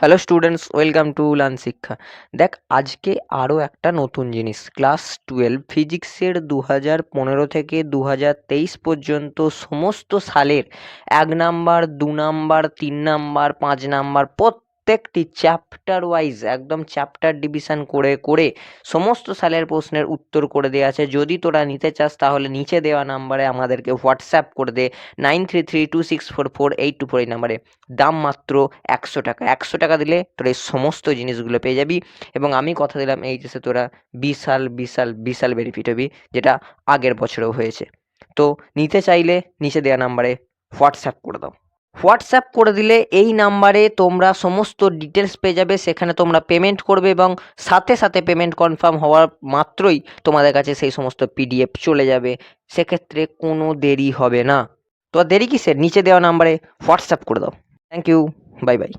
Hello students welcome to লান শিক্ষা দেখ আজকে আরও একটা নতুন জিনিস। ক্লাস টুয়েলভ ফিজিক্সের দু হাজার পনেরো থেকে দু হাজার তেইশ পর্যন্ত সমস্ত সালের এক নাম্বার, দু নাম্বার, তিন নাম্বার, পাঁচ নাম্বার প্রত্যেকটি চ্যাপ্টার ওয়াইজ একদম চ্যাপ্টার ডিভিশন করে করে সমস্ত সালের প্রশ্নের উত্তর করে দেওয়া আছে। যদি তোরা নিতে চাস, তাহলে নিচে দেওয়া নাম্বারে আমাদেরকে হোয়াটসঅ্যাপ করে দে nine three three two six four four eight two four এই নাম্বারে দাম মাত্র একশো টাকা। একশো টাকা দিলে তোরা এই সমস্ত জিনিসগুলো পেয়ে যাবি এবং আমি কথা দিলাম এই যে তোরা বিশাল বিশাল বিশাল বেনিফিট হবি, যেটা আগের বছরেও হয়েছে। তো নিতে চাইলে নিচে দেওয়া নাম্বারে হোয়াটসঅ্যাপ করে দাও। হোয়াটসঅ্যাপ করে দিলে এই নাম্বারে তোমরা সমস্ত ডিটেলস পেয়ে যাবে, সেখানে তোমরা পেমেন্ট করবে এবং সাথে সাথে পেমেন্ট কনফার্ম হওয়ার মাত্রই তোমাদের কাছে সেই সমস্ত পিডিএফ চলে যাবে। সেক্ষেত্রে কোনো দেরি হবে না। তো দেরি কিসের? নিচে দেওয়া নাম্বারে হোয়াটসঅ্যাপ করে দাও। Thank you bye bye